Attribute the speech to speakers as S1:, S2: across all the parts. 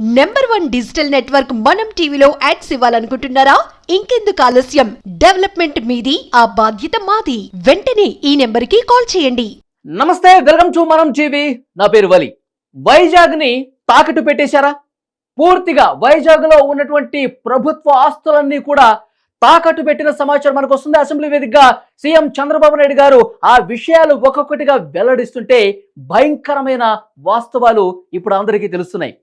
S1: Number one digital network మనం టీవీలో ads ఇవ్వాలనుకుంటున్నారా? ఇంకెందుకు ఆలస్యం? డెవలప్మెంట్ మీది ఆ బాధ్యత మాది. వెంటనే ఈ నెంబర్కి కాల్ చేయండి.
S2: నమస్తే వెల్కమ్ టు మనం టీవీ నా పేరు వలి. వైజాగ్ని తాకట్టు పెట్టేశారా? పూర్తిగా వైజాగ్లో ఉన్నటువంటి ప్రభుత్వ ఆస్తులన్నీ కూడా తాకట్టు పెట్టిన సమాచారం మనకు వస్తుంది అసెంబ్లీ వేదికగా సీఎం చంద్రబాబు నాయుడు గారు ఆ విషయాలు ఒక్కొక్కటిగా వెల్లడిస్తుంటే భయంకరమైన వాస్తవాలు ఇప్పుడు అందరికీ తెలుస్తున్నాయి.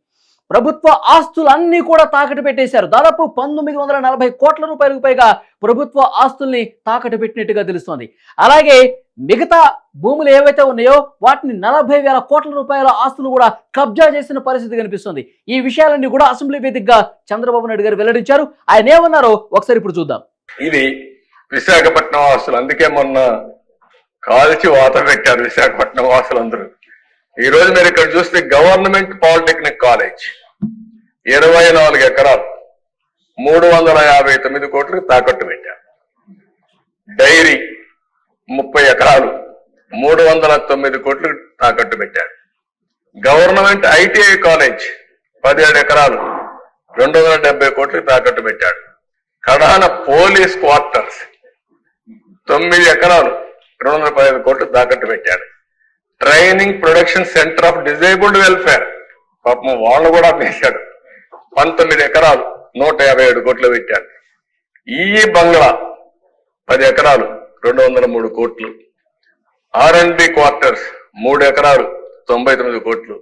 S2: ప్రభుత్వ ఆస్తులన్నీ కూడా తాకట్టు పెట్టేశారు. దాదాపు పంతొమ్మిది వందల నలభై కోట్ల రూపాయలకు పైగా ప్రభుత్వ ఆస్తుల్ని తాకట్టు పెట్టినట్టుగా తెలుస్తోంది. అలాగే మిగతా భూములు ఏవైతే ఉన్నాయో వాటిని నలభై వేల కోట్ల రూపాయల ఆస్తులు కూడా కబ్జా చేసిన పరిస్థితి కనిపిస్తుంది. ఈ విషయాలన్నీ కూడా అసెంబ్లీ వేదికగా చంద్రబాబు నాయుడు గారు వెల్లడించారు. ఆయన ఏమన్నారో ఒకసారి ఇప్పుడు చూద్దాం.
S3: ఇది విశాఖపట్నం ఆస్తులు. అందుకే మొన్న కాల్చి వాత పెట్టారు విశాఖపట్నం వాసులందరూ ఈ రోజు మీరు ఇక్కడ చూస్తే గవర్నమెంట్ పాలిటెక్నిక్ కాలేజ్. ఇరవై నాలుగు ఎకరాలు. మూడు వందల యాభై తొమ్మిది కోట్లు తాకట్టు పెట్టారు. డైరీ ముప్పై ఎకరాలు. మూడు వందల తొమ్మిది కోట్లు తాకట్టు పెట్టారు. గవర్నమెంట్ ఐటీఐ కాలేజ్ పదిహేడు ఎకరాలు. రెండు వందల డెబ్బై కోట్లు తాకట్టు పెట్టాడు కడాన పోలీస్ క్వార్టర్స్ తొమ్మిది ఎకరాలు. రెండు వందల పదిహేను కోట్లు తాకట్టు పెట్టాడు training production center of disabled welfare. పాపం వాళ్ళు కూడా వేశాడు పంతొమ్మిది ఎకరాలు నూట యాభై ఏడు కోట్లు పెట్టాడు. ఈ బంగ్లా పది ఎకరాలు రెండు వందల మూడు కోట్లు. ఆర్ అండ్ బి క్వార్టర్స్ మూడు ఎకరాలు తొంభై తొమ్మిది కోట్లు.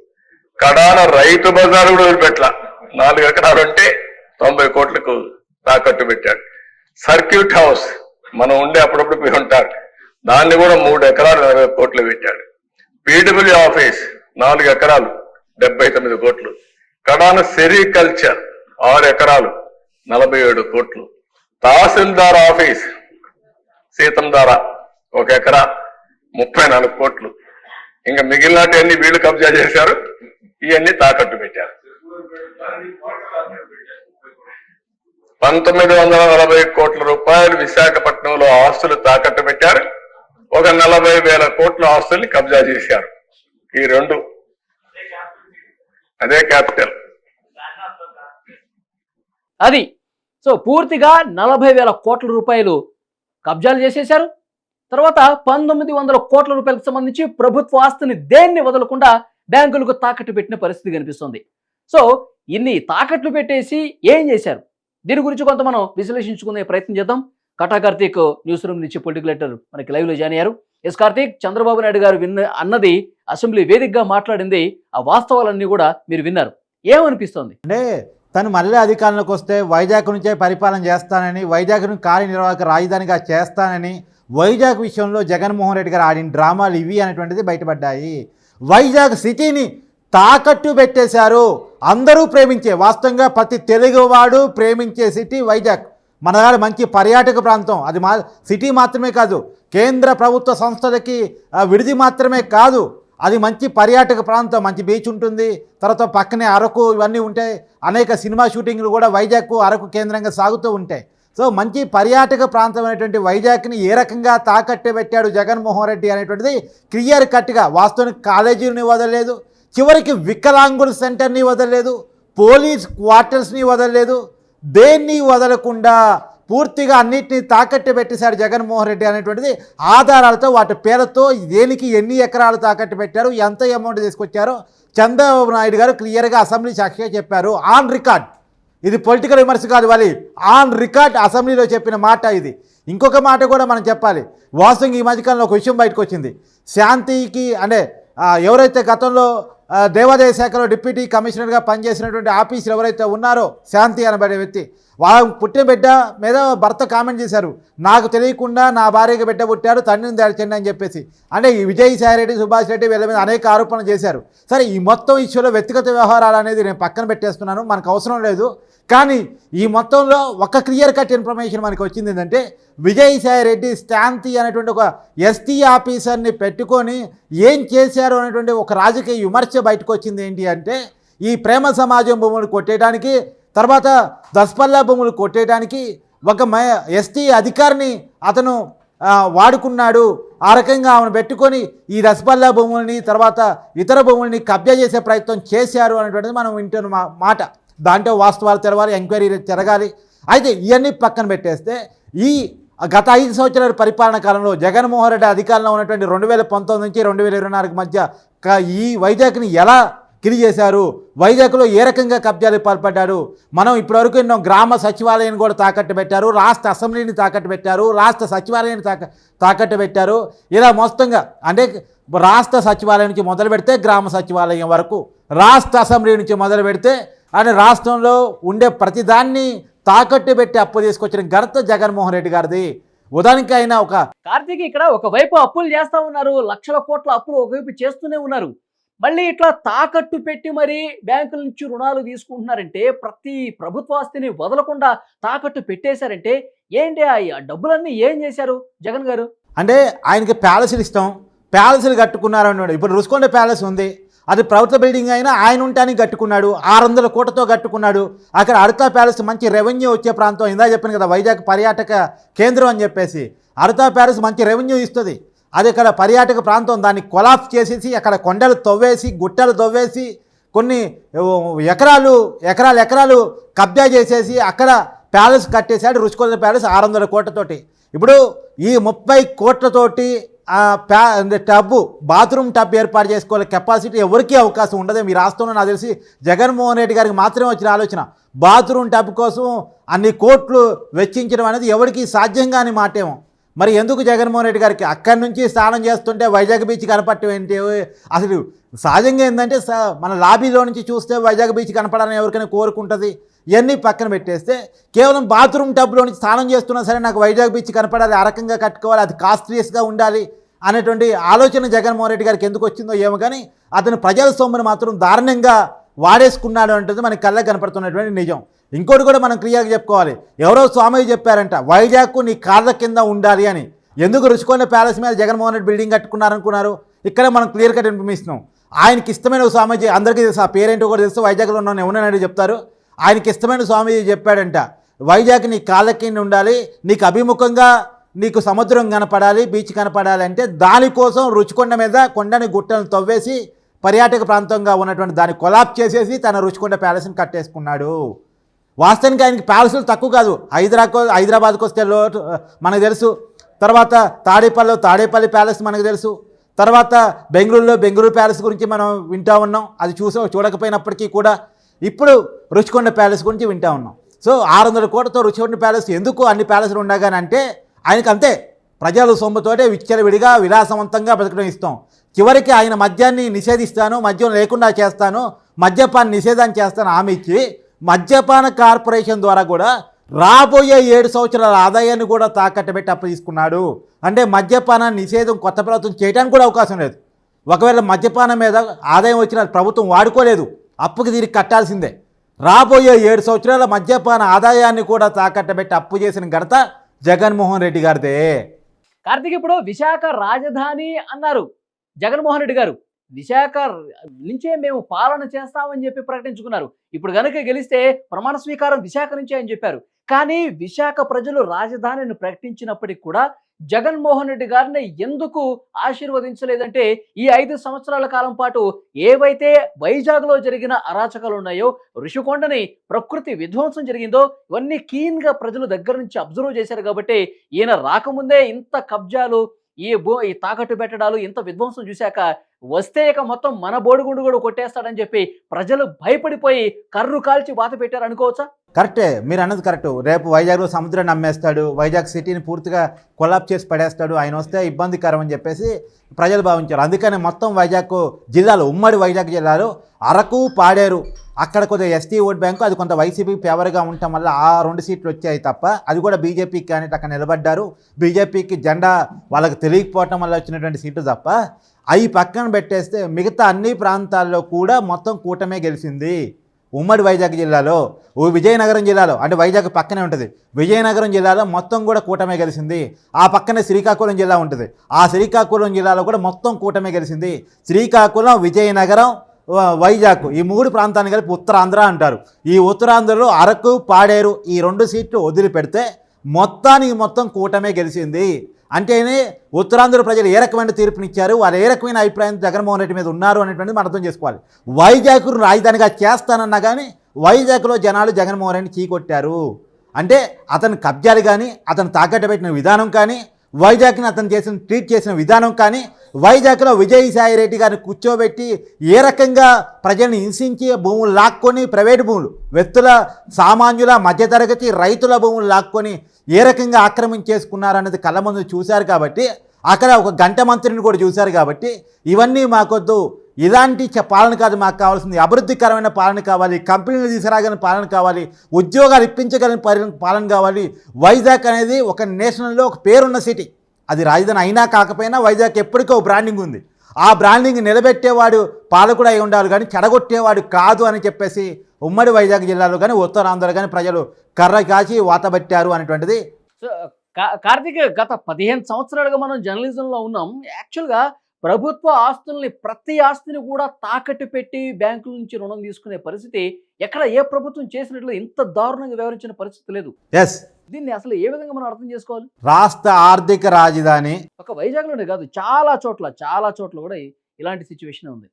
S3: కడాన రైతు బజార్ కూడా వదిలిపెట్ల. నాలుగు ఎకరాలు అంటే తొంభై కోట్లకు తాకట్టు పెట్టాడు. సర్క్యూట్ హౌస్ మనం ఉండే అప్పుడప్పుడు పోయి ఉంటారు దాన్ని కూడా మూడు ఎకరాలు నలభై కోట్లు పెట్టాడు. పీడబ్ల్యూ ఆఫీస్ నాలుగు ఎకరాలు డెబ్బై తొమ్మిది కోట్లు. కడాన సెరికల్చర్ ఆరు ఎకరాలు నలభై ఏడు కోట్లు. తహసీల్దార్ ఆఫీస్ సీతంధార ఒక ఎకరా ముప్పై నాలుగు కోట్లు. ఇంకా మిగిలినటువంటి వీళ్ళు కబ్జా చేశారు. ఇవన్నీ తాకట్టు పెట్టారు. పంతొమ్మిది వందల నలభై కోట్ల రూపాయలు విశాఖపట్నంలో ఆస్తులు తాకట్టు పెట్టారు. ఒక నలభై వేల కోట్ల ఆస్తుల్ని కబ్జా చేశారు. ఈ రెండు. అదే క్యాపిటల్.
S2: అది. సో పూర్తిగా నలభై వేల కోట్ల రూపాయలు కబ్జాలు చేసేశారు. తర్వాత పంతొమ్మిది వందల కోట్ల రూపాయలకు సంబంధించి ప్రభుత్వ ఆస్తిని దేన్ని వదలకుండా బ్యాంకులకు తాకట్టు పెట్టిన పరిస్థితి కనిపిస్తుంది. సో ఇన్ని తాకట్లు పెట్టేసి ఏం చేశారు? దీని గురించి కొంత మనం విశ్లేషించుకునే ప్రయత్నం చేద్దాం. కటా కార్తీక్ న్యూస్ రూమ్ నుంచి పొలిటికల్ లెటర్ మనకి లైవ్లో జాయిన్ అయ్యారు. ఎస్ కార్తీక్ చంద్రబాబు నాయుడు గారు విన్న అన్నది అసెంబ్లీ వేదికగా మాట్లాడింది. ఆ వాస్తవాలన్నీ కూడా మీరు విన్నారు. ఏమనిపిస్తోంది?
S4: అంటే తను మళ్ళీ అధికారంలోకి వస్తే వైజాగ్ నుంచే పరిపాలన చేస్తానని వైజాగ్ను కార్యనిర్వాహక రాజధానిగా చేస్తానని వైజాగ్ విషయంలో జగన్మోహన్ రెడ్డి గారు ఆడిన డ్రామాలు ఇవి అనేటువంటిది బయటపడ్డాయి. వైజాగ్ సిటీని తాకట్టు పెట్టేశారు. అందరూ ప్రేమించే వాస్తవంగా ప్రతి తెలుగువాడు ప్రేమించే సిటీ వైజాగ్. మన దగ్గర మంచి పర్యాటక ప్రాంతం. అది మా సిటీ మాత్రమే కాదు కేంద్ర ప్రభుత్వ సంస్థలకి విడిది మాత్రమే కాదు అది మంచి పర్యాటక ప్రాంతం. మంచి బీచ్ ఉంటుంది తర్వాత పక్కనే అరకు ఇవన్నీ ఉంటాయి. అనేక సినిమా షూటింగ్లు కూడా వైజాగ్ అరకు కేంద్రంగా సాగుతూ ఉంటాయి. సో మంచి పర్యాటక ప్రాంతం అనేటువంటి వైజాగ్ని ఏ రకంగా తాకట్టు పెట్టాడు జగన్మోహన్ రెడ్డి అనేటువంటిది క్లియర్ కట్గా వాస్తవానికి కాలేజీని వదలలేదు చివరికి వికలాంగుల సెంటర్ని వదలలేదు పోలీస్ క్వార్టర్స్ని వదలలేదు దేన్ని వదలకుండా పూర్తిగా అన్నిటినీ తాకట్టు పెట్టేశాడు జగన్మోహన్ రెడ్డి అనేటువంటిది ఆధారాలతో వాటి పేరుతో దేనికి ఎన్ని ఎకరాలు తాకట్టు పెట్టారు ఎంత అమౌంట్ తీసుకొచ్చారో చంద్రబాబు నాయుడు గారు క్లియర్గా అసెంబ్లీ సాక్షిగా చెప్పారు. On record. ఇది పొలిటికల్ విమర్శ కాదు వాళ్ళు ఆన్ రికార్డ్ అసెంబ్లీలో చెప్పిన మాట ఇది. ఇంకొక మాట కూడా మనం చెప్పాలి. వాస్తవంగా ఈ మధ్యకాలంలో ఒక విషయం బయటకు వచ్చింది. శాంతికి అంటే ఎవరైతే గతంలో దేవాదాయ శాఖలో డిప్యూటీ కమిషనర్గా పనిచేసినటువంటి ఆఫీసులు ఎవరైతే ఉన్నారో శాంతి అనబడే వ్యక్తి వాళ్ళ పుట్టిన బిడ్డ మీద భర్త కామెంట్ చేశారు. నాకు తెలియకుండా నా భార్యకి బిడ్డ పుట్టారు తండ్రిని దాడిచండి అని చెప్పేసి. అంటే ఈ విజయసాయి రెడ్డి సుభాష్ రెడ్డి వీళ్ళ మీద అనేక ఆరోపణలు చేశారు. సరే ఈ మొత్తం ఇష్యూలో వ్యక్తిగత వ్యవహారాలు అనేది నేను పక్కన పెట్టేస్తున్నాను మనకు అవసరం లేదు. కానీ ఈ మొత్తంలో ఒక క్లియర్ కట్ ఇన్ఫర్మేషన్ మనకి వచ్చింది ఏంటంటే విజయసాయి రెడ్డి శాంతి అనేటువంటి ఒక ఎస్టీ ఆఫీసర్ని పెట్టుకొని ఏం చేశారు అనేటువంటి ఒక రాజకీయ విమర్శ బయటకు వచ్చింది ఏంటి అంటే ఈ ప్రేమ సమాజం భూములు కొట్టేయడానికి తర్వాత దస్పల్లా భూములు కొట్టేయడానికి ఒక మ ఎస్టీ అధికారిని అతను వాడుకున్నాడు. ఆ రకంగా ఆమెను పెట్టుకొని ఈ రసపల్లా భూముల్ని తర్వాత ఇతర భూముల్ని కబ్జా చేసే ప్రయత్నం చేశారు అనేటువంటిది మనం వింటున్న మా- మాట. దాంట్లో వాస్తవాలు తెరవాలి ఎంక్వైరీ జరగాలి. అయితే ఇవన్నీ పక్కన పెట్టేస్తే ఈ గత ఐదు సంవత్సరాల పరిపాలన కాలంలో జగన్మోహన్ రెడ్డి అధికారంలో ఉన్నటువంటి రెండు వేల పంతొమ్మిది నుంచి రెండు వేల ఇరవై నాలుగు మధ్య క- ఈ వైజాగ్ని ఎలా కిరి చేశారు. వైజాగ్లో ఏ రకంగా కబ్జాలు పాల్పడ్డారు? మనం ఇప్పటివరకు ఎన్నో గ్రామ సచివాలయాన్ని కూడా తాకట్టు పెట్టారు. రాష్ట్ర అసెంబ్లీని తాకట్టు పెట్టారు. రాష్ట్ర సచివాలయాన్ని తాక తాకట్టు పెట్టారు. ఇలా మొత్తంగా అంటే రాష్ట్ర సచివాలయం నుంచి మొదలు పెడితే గ్రామ సచివాలయం వరకు రాష్ట్ర అసెంబ్లీ నుంచి మొదలు పెడితే అని రాష్ట్రంలో ఉండే ప్రతిదాన్ని తాకట్టు పెట్టి అప్పు తీసుకొచ్చిన ఘనత జగన్మోహన్ రెడ్డి గారిది. ఉదాహరణకి అయినా ఒక
S2: కార్తీక్ ఇక్కడ ఒకవైపు అప్పులు చేస్తూ ఉన్నారు. లక్షల కోట్ల అప్పులు ఒకవైపు చేస్తూనే ఉన్నారు. మళ్ళీ ఇట్లా తాకట్టు పెట్టి మరీ బ్యాంకుల నుంచి రుణాలు తీసుకుంటున్నారంటే ప్రతి ప్రభుత్వ ఆస్తిని వదలకుండా తాకట్టు పెట్టేశారంటే ఏంటి ఆ డబ్బులన్నీ ఏం చేశారు జగన్ గారు?
S4: అంటే ఆయనకి ప్యాలెస్లు ఇస్తాం ప్యాలెస్లు కట్టుకున్నారు అన్నాడు ఇప్పుడు రుసుకొండ ప్యాలెస్ ఉంది. అది ప్రభుత్వ బిల్డింగ్ అయినా ఆయన ఉంటానికి కట్టుకున్నాడు. ఆరు వందల కోటతో కట్టుకున్నాడు. అక్కడ అడతా ప్యాలెస్ మంచి రెవెన్యూ వచ్చే ప్రాంతం. ఇందా చెప్పాను కదా వైజాగ్ పర్యాటక కేంద్రం అని చెప్పేసి. అడతా ప్యాలెస్ మంచి రెవెన్యూ ఇస్తుంది. అది ఇక్కడ పర్యాటక ప్రాంతం. దాన్ని కొలాప్స్ చేసేసి అక్కడ కొండలు తవ్వేసి గుట్టలు తవ్వేసి కొన్ని ఎకరాలు ఎకరాలు ఎకరాలు కబ్జా చేసేసి అక్కడ ప్యాలెస్ కట్టేశాడు రుచికొండ ప్యాలెస్ ఆరు వందల కోట్లతోటి. ఇప్పుడు ఈ ముప్పై కోట్లతోటి ప్యా అంటే టబ్బు బాత్రూమ్ టబ్ ఏర్పాటు చేసుకోవాలి. కెపాసిటీ ఎవరికీ అవకాశం ఉండదు. మీ రాష్ట్రంలో నాకు తెలిసి జగన్మోహన్ రెడ్డి గారికి మాత్రమే వచ్చిన ఆలోచన. బాత్రూమ్ టబ్ కోసం అన్ని కోట్లు వెచ్చించడం అనేది ఎవరికి సాధ్యం కాని మాటేమో. మరి ఎందుకు జగన్మోహన్ రెడ్డి గారికి అక్కడి నుంచి స్నానం చేస్తుంటే వైజాగ్ బీచ్ కనపడటం ఏంటి? అసలు సహజంగా ఏంటంటే స- మన లాబీలో నుంచి చూస్తే వైజాగ్ బీచ్ కనపడాలని ఎవరికైనా కోరుకుంటుంది? ఇవన్నీ పక్కన పెట్టేస్తే కేవలం బాత్రూమ్ టబ్లో నుంచి స్నానం చేస్తున్నా సరే నాకు వైజాగ్ బీచ్ కనపడాలి ఆ రకంగా కట్టుకోవాలి అది కాస్ట్లీస్గా ఉండాలి అనేటువంటి ఆలోచన జగన్మోహన్ రెడ్డి గారికి ఎందుకు వచ్చిందో ఏమో కానీ అతను ప్రజల సొమ్మును మాత్రం దారుణంగా వాడేసుకున్నాడు అంటుంది మనకి కళ్ళకి కనపడుతున్నటువంటి నిజం. ఇంకోటి కూడా మనం క్లియర్గా చెప్పుకోవాలి. ఎవరో స్వామి చెప్పారంట వైజాగ్ నీ కాళ్ళ కింద ఉండాలి అని. ఎందుకు రుచికొండ ప్యాలెస్ మీద జగన్మోహన్ రెడ్డి బిల్డింగ్ కట్టుకున్నారనుకున్నారు? ఇక్కడ మనం క్లియర్ కట్ ఇన్ఫర్మేషన్ ఆయనకి ఇష్టమైన స్వామీజీ అందరికీ తెలుసు. ఆ పేరేంటో కూడా తెలుసు. వైజాగ్లో ఉన్నాను ఎవరైనా చెప్తారు. ఆయనకి ఇష్టమైన స్వామీజీ చెప్పాడంట వైజాగ్ నీ కాళ్ళ కింద ఉండాలి. నీకు అభిముఖంగా నీకు సముద్రం కనపడాలి బీచ్ కనపడాలి అంటే దానికోసం రుచికొండ మీద కొండని గుట్టలను తవ్వేసి పర్యాటక ప్రాంతంగా ఉన్నటువంటి దాన్ని కొలాప్ చేసేసి తన రుచికొండ ప్యాలెస్ని కట్టేసుకున్నాడు. వాస్తవానికి ఆయనకి ప్యాలెస్లు తక్కువ కాదు. హైదరాబాద్ హైదరాబాద్కి వస్తే లోటు మనకు తెలుసు. తర్వాత తాడేపల్లిలో తాడేపల్లి ప్యాలెస్ మనకు తెలుసు. తర్వాత బెంగళూరులో బెంగళూరు ప్యాలెస్ గురించి మనం వింటా ఉన్నాం. అది చూసా చూడకపోయినప్పటికీ కూడా ఇప్పుడు రుచికొండ ప్యాలెస్ గురించి వింటూ ఉన్నాం. సో ఆరు వందల కోట్లతో రుచికొండ ప్యాలెస్ ఎందుకు అన్ని ప్యాలెస్లు ఉండగానంటే ఆయనకు అంతే. ప్రజల సొమ్ముతోటే విచ్చలవిడిగా విలాసవంతంగా బ్రతకడం ఇస్తాం. చివరికి ఆయన మద్యాన్ని నిషేధిస్తాను మద్యం లేకుండా చేస్తాను మద్యపాన్ని నిషేధాన్ని చేస్తాను హామీ ఇచ్చి మద్యపాన కార్పొరేషన్ ద్వారా కూడా రాబోయే ఏడు సంవత్సరాల ఆదాయాన్ని కూడా తాకట్టు పెట్టి అప్పు తీసుకున్నాడు. అంటే మద్యపాన నిషేధం కొత్త ప్రభుత్వం చేయడానికి కూడా అవకాశం లేదు. ఒకవేళ మద్యపానం మీద ఆదాయం వచ్చిన ప్రభుత్వం వాడుకోలేదు అప్పుకి దీనికి కట్టాల్సిందే. రాబోయే ఏడు సంవత్సరాల మద్యపాన ఆదాయాన్ని కూడా తాకట్టు పెట్టి అప్పు చేసిన ఘనత జగన్మోహన్ రెడ్డి గారిదే.
S2: కార్తీక్ ఇప్పుడు విశాఖ రాజధాని అన్నారు జగన్మోహన్ రెడ్డి గారు. విశాఖ నుంచే మేము పాలన చేస్తామని చెప్పి ప్రకటించుకున్నారు. ఇప్పుడు గనుక గెలిస్తే ప్రమాణ స్వీకారం విశాఖ నుంచే అని చెప్పారు. కానీ విశాఖ ప్రజలు రాజధానిని ప్రకటించినప్పటికీ కూడా జగన్మోహన్ రెడ్డి గారిని ఎందుకు ఆశీర్వదించలేదంటే ఈ ఐదు సంవత్సరాల కాలం పాటు ఏవైతే వైజాగ్లో జరిగిన అరాచకాలు ఉన్నాయో ఋషికొండని ప్రకృతి విధ్వంసం జరిగిందో ఇవన్నీ keen గా ప్రజలు దగ్గర నుంచి అబ్జర్వ్ చేశారు కాబట్టి ఈయన రాకముందే ఇంత కబ్జాలు ఈ భూ ఈ తాకట్టు పెట్టడాలు ఇంత విధ్వంసం చూశాక వస్తే ఇక మొత్తం మన బోడిగుండు కూడా కొట్టేస్తాడని చెప్పి ప్రజలు భయపడిపోయి కర్రు కాల్చి వాత పెట్టారు అనుకోవచ్చా?
S4: కరెక్టే. మీరు అన్నది కరెక్ట్. రేపు వైజాగ్లో సముద్రాన్ని అమ్మేస్తాడు వైజాగ్ సిటీని పూర్తిగా కొలాప్ చేసి పడేస్తాడు. ఆయన వస్తే ఇబ్బందికరం అని చెప్పేసి ప్రజలు భావించారు. అందుకని మొత్తం వైజాగ్ జిల్లాలో ఉమ్మడి వైజాగ్ జిల్లాలో అరకు పాడేరు. అక్కడ కొద్దిగా ఎస్టీ ఓట్ బ్యాంకు అది కొంత వైసీపీ ఫేవర్గా ఉండటం వల్ల ఆ రెండు సీట్లు వచ్చాయి తప్ప అది కూడా బీజేపీకి కానీ అక్కడ నిలబడ్డారు. బీజేపీకి జెండా వాళ్ళకి తెలియకపోవటం వల్ల వచ్చినటువంటి సీట్లు తప్ప అవి పక్కన పెట్టేస్తే మిగతా అన్ని ప్రాంతాల్లో కూడా మొత్తం కూటమే గెలిచింది. ఉమ్మడి వైజాగ్ జిల్లాలో ఓ విజయనగరం జిల్లాలో అంటే వైజాగ్ పక్కనే ఉంటుంది. విజయనగరం జిల్లాలో మొత్తం కూడా కూటమే గెలిచింది. ఆ పక్కనే శ్రీకాకుళం జిల్లా ఉంటుంది. ఆ శ్రీకాకుళం జిల్లాలో కూడా మొత్తం కూటమే గెలిచింది. శ్రీకాకుళం విజయనగరం వైజాగ్ ఈ మూడు ప్రాంతాన్ని కలిపి ఉత్తరాంధ్ర అంటారు. ఈ ఉత్తరాంధ్రలో అరకు పాడేరు ఈ రెండు సీట్లు వదిలిపెడితే మొత్తానికి మొత్తం కూటమే గెలిచింది. అంటేనే ఉత్తరాంధ్ర ప్రజలు ఏ రకమైన తీర్పునిచ్చారు? వారు ఏ రకమైన అభిప్రాయం జగన్మోహన్ రెడ్డి మీద ఉన్నారు అనేటువంటిది మనం అర్థం చేసుకోవాలి. వైజాగ్ను రాజధానిగా చేస్తానన్నా కానీ వైజాగ్లో జనాలు జగన్మోహన్ రెడ్డిని చీకొట్టారు. అంటే అతని కబ్జాలు కానీ అతను తాకట్టు పెట్టిన విధానం కానీ వైజాగ్ని అతను చేసిన ట్రీట్ చేసిన విధానం కానీ వైజాగ్లో విజయసాయి రెడ్డి గారిని కూర్చోబెట్టి ఏ రకంగా ప్రజల్ని హింసించి భూములు లాక్కొని ప్రైవేటు భూములు వ్యక్తుల సామాన్యుల మధ్యతరగతి రైతుల భూములు లాక్కొని ఏ రకంగా ఆక్రమించేసుకున్నారన్నది కళ్ళ ముందు చూశారు కాబట్టి అక్కడ ఒక గంట మంత్రిని కూడా చూశారు కాబట్టి ఇవన్నీ మాకొద్దు. ఇలాంటి చ- పాలన కాదు మాకు కావాల్సింది. అభివృద్ధికరమైన పాలన కావాలి. కంపెనీలు తీసుకురాగలిగిన పాలన కావాలి. ఉద్యోగాలు ఇప్పించగలిగిన పాలన కావాలి. వైజాగ్ అనేది ఒక నేషనల్లో ఒక పేరున్న సిటీ. అది రాజధాని అయినా కాకపోయినా వైజాగ్ ఎప్పటికో బ్రాండింగ్ ఉంది. ఆ బ్రాండింగ్ నిలబెట్టేవాడు పాలకుడు అయి ఉండాలి కానీ చెడగొట్టేవాడు కాదు అని చెప్పేసి ఉమ్మడి వైజాగ్ జిల్లాలో కానీ ఉత్తరాంధ్రలో కానీ ప్రజలు కర్ర కాచి వాతబట్టారు అనేటువంటిది.
S2: కార్తీక్ గత పదిహేను సంవత్సరాలుగా మనం జర్నలిజంలో ఉన్నాం. యాక్చువల్గా ప్రభుత్వ ఆస్తుల్ని ప్రతి ఆస్తిని కూడా తాకట్టు పెట్టి బ్యాంకుల నుంచి రుణం తీసుకునే పరిస్థితి ఎక్కడ ఏ ప్రభుత్వం చేసినట్లు ఇంత దారుణంగా వివరించిన పరిస్థితి లేదు.
S4: ఎస్
S2: దీన్ని అసలు ఏ విధంగా మనం అర్థం చేసుకోవాలి?
S4: రాష్ట్ర ఆర్థిక రాజధాని.
S2: ఒక వైజాగ్లోనే కాదు చాలా చోట్ల చాలా చోట్ల కూడా ఇలాంటి సిచ్యువేషన్ ఉంది.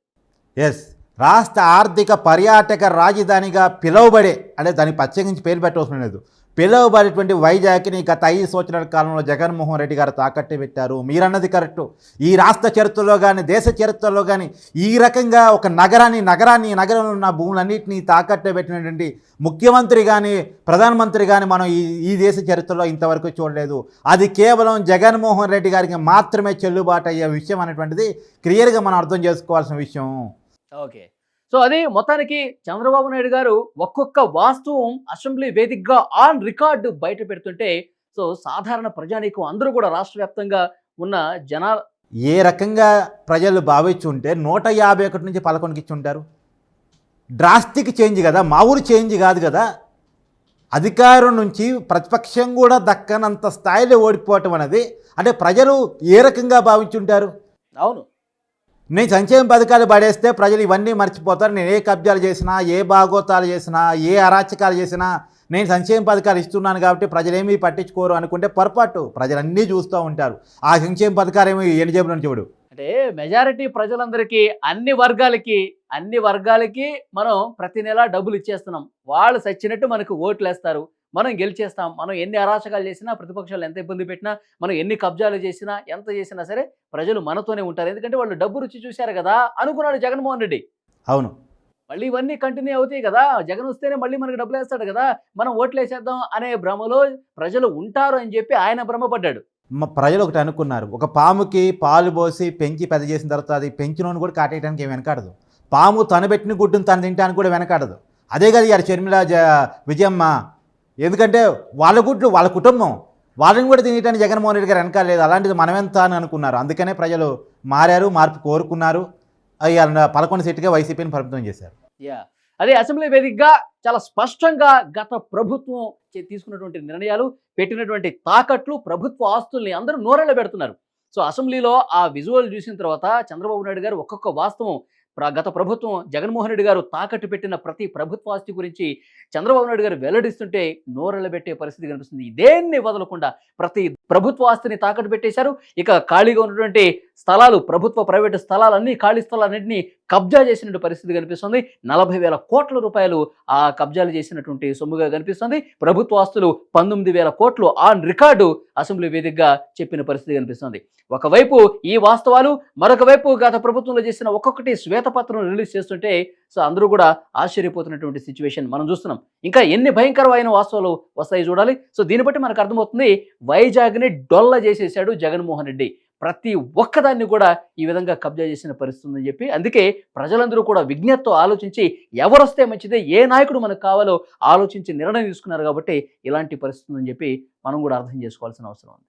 S4: ఎస్ రాష్ట్ర ఆర్థిక పర్యాటక రాజధానిగా పిలువబడే అంటే దానికి ప్రత్యేకించి పేరు పెట్టవలసిన లేదు. పిలువబడేటువంటి వైజాగ్ని గత ఐదు సంవత్సరాల కాలంలో జగన్మోహన్ రెడ్డి గారు తాకట్టు పెట్టారు. మీరన్నది కరెక్టు. ఈ రాష్ట్ర చరిత్రలో కానీ దేశ చరిత్రలో కానీ ఈ రకంగా ఒక నగరాన్ని నగరాన్ని నగరంలో ఉన్న భూములన్నింటినీ తాకట్టు పెట్టినటువంటి ముఖ్యమంత్రి కానీ ప్రధానమంత్రి కానీ మనం ఈ ఈ దేశ చరిత్రలో ఇంతవరకు చూడలేదు. అది కేవలం జగన్మోహన్ రెడ్డి గారికి మాత్రమే చెల్లుబాటు అయ్యే విషయం అనేటువంటిది క్లియర్గా మనం అర్థం చేసుకోవాల్సిన విషయం.
S2: ఓకే. సో అది మొత్తానికి చంద్రబాబు నాయుడు గారు ఒక్కొక్క వాస్తవం అసెంబ్లీ వేదికగా ఆన్ రికార్డు బయట పెడుతుంటే సో సాధారణ ప్రజానీకం అందరూ కూడా రాష్ట్ర వ్యాప్తంగా ఉన్న జనా
S4: ఏ రకంగా ప్రజలు భావించుంటే నూట యాభై ఒకటి నుంచి పదకొండుకి ఇచ్చి ఉంటారు? డ్రాస్టిక్ చేంజ్ కదా మామూలు చేంజ్ కాదు కదా. అధికారం నుంచి ప్రతిపక్షం కూడా దక్కనంత స్థాయిలో ఓడిపోవటం అనేది అంటే ప్రజలు ఏ రకంగా భావించుంటారు
S2: అవును.
S4: నేను సంక్షేమ పథకాలు పడేస్తే ప్రజలు ఇవన్నీ మర్చిపోతారు. నేను ఏ కబ్జాలు చేసినా ఏ బాగోతాలు చేసినా ఏ అరాచకాలు చేసినా నేను సంక్షేమ పథకాలు ఇస్తున్నాను కాబట్టి ప్రజలేమీ పట్టించుకోరు అనుకుంటే పొరపాటు. ప్రజలన్నీ చూస్తూ ఉంటారు. ఆ సంక్షేమ పథకాలు ఏమి ఎన్ని జేబులో చూడు.
S2: అంటే మెజారిటీ ప్రజలందరికీ అన్ని వర్గాలకి అన్ని వర్గాలకి మనం ప్రతి నెలా డబ్బులు ఇచ్చేస్తున్నాం. వాళ్ళు సచ్చినట్టు మనకు ఓట్లు వేస్తారు మనం గెలిచేస్తాం. మనం ఎన్ని అరాచకాలు చేసినా ప్రతిపక్షాలు ఎంత ఇబ్బంది పెట్టినా మనం ఎన్ని కబ్జాలు చేసినా ఎంత చేసినా సరే ప్రజలు మనతోనే ఉంటారు. ఎందుకంటే వాళ్ళు డబ్బు రుచి చూశారు కదా అనుకున్నాడు జగన్మోహన్ రెడ్డి.
S4: అవును.
S2: మళ్ళీ ఇవన్నీ కంటిన్యూ అవుతాయి కదా. జగన్ వస్తేనే మళ్ళీ మనకు డబ్బులు వేస్తాడు కదా. మనం ఓట్లు వేసేద్దాం అనే భ్రమలో ప్రజలు ఉంటారు అని చెప్పి ఆయన భ్రమపడ్డాడు.
S4: మ- ప్రజలు ఒకటి అనుకున్నారు. ఒక పాముకి పాలు పోసి పెంచి పెద్ద చేసిన తర్వాత అది పెంచినోని కూడా కాటేయడానికి ఏమి వెనకాడదు. పాము తను పెట్టిన గుడ్డును తను తినడానికి కూడా వెనకాడదు. అదే కదా ఇవాళ షర్మిల విజయమ్మ ఎందుకంటే వాళ్ళ గుడ్లు వాళ్ళ కుటుంబం. వాళ్ళని కూడా తినేయడానికి జగన్మోహన్ రెడ్డి గారు వెనకాలేదు అలాంటిది మనమెంత అని అనుకున్నారు. అందుకనే ప్రజలు మారారు మార్పు కోరుకున్నారు. ఇవాళ పదకొండు సీట్గా వైసీపీని పరిమితం చేశారు.
S2: యా. అదే అసెంబ్లీ వేదికగా చాలా స్పష్టంగా గత ప్రభుత్వం తీసుకున్నటువంటి నిర్ణయాలు పెట్టినటువంటి తాకట్లు ప్రభుత్వ ఆస్తుల్ని అందరూ నోరెళ్ళ పెడుతున్నారు సో అసెంబ్లీలో ఆ విజువల్ చూసిన తర్వాత చంద్రబాబు నాయుడు గారు ఒక్కొక్క వాస్తవం గత ప్రభుత్వం జగన్మోహన్ రెడ్డి గారు తాకట్టు పెట్టిన ప్రతి ప్రభుత్వ ఆస్తి గురించి చంద్రబాబు నాయుడు గారు వెల్లడిస్తుంటే నోరెళ్ళబెట్టే పరిస్థితి కనిపిస్తుంది. దేన్ని వదలకుండా ప్రతి ప్రభుత్వ ఆస్తిని తాకట్టు పెట్టేశారు. ఇక ఖాళీగా ఉన్నటువంటి స్థలాలు ప్రభుత్వ ప్రైవేటు స్థలాలన్నీ ఖాళీ స్థలాలన్నింటినీ కబ్జా చేసినటువంటి పరిస్థితి కనిపిస్తుంది. నలభై వేల కోట్ల రూపాయలు ఆ కబ్జాలు చేసినటువంటి సొమ్ముగా కనిపిస్తుంది. ప్రభుత్వ ఆస్తులు పంతొమ్మిది వేల కోట్లు ఆన్ రికార్డు అసెంబ్లీ వేదికగా చెప్పిన పరిస్థితి కనిపిస్తుంది. ఒకవైపు ఈ వాస్తవాలు మరొక వైపు గత ప్రభుత్వంలో చేసిన ఒక్కొక్కటి శ్వేతపత్రం రిలీజ్ చేస్తుంటే సో అందరూ కూడా ఆశ్చర్యపోతున్నటువంటి సిచ్యువేషన్ మనం చూస్తున్నాం. ఇంకా ఎన్ని భయంకరమైన వాస్తవాలు వస్తాయి చూడాలి. సో దీన్ని బట్టి మనకు అర్థమవుతుంది వైజాగ్ని డొల్ల చేసేసాడు జగన్మోహన్ రెడ్డి. ప్రతి ఒక్కదాన్ని కూడా ఈ విధంగా కబ్జా చేసిన పరిస్థితి ఉందని చెప్పి అందుకే ప్రజలందరూ కూడా విజ్ఞతతో ఆలోచించి ఎవరు వస్తే మంచిదే ఏ నాయకుడు మనకు కావాలో ఆలోచించి నిర్ణయం తీసుకున్నారు కాబట్టి ఇలాంటి పరిస్థితి ఉందని చెప్పి మనం కూడా అర్థం చేసుకోవాల్సిన అవసరం ఉంది.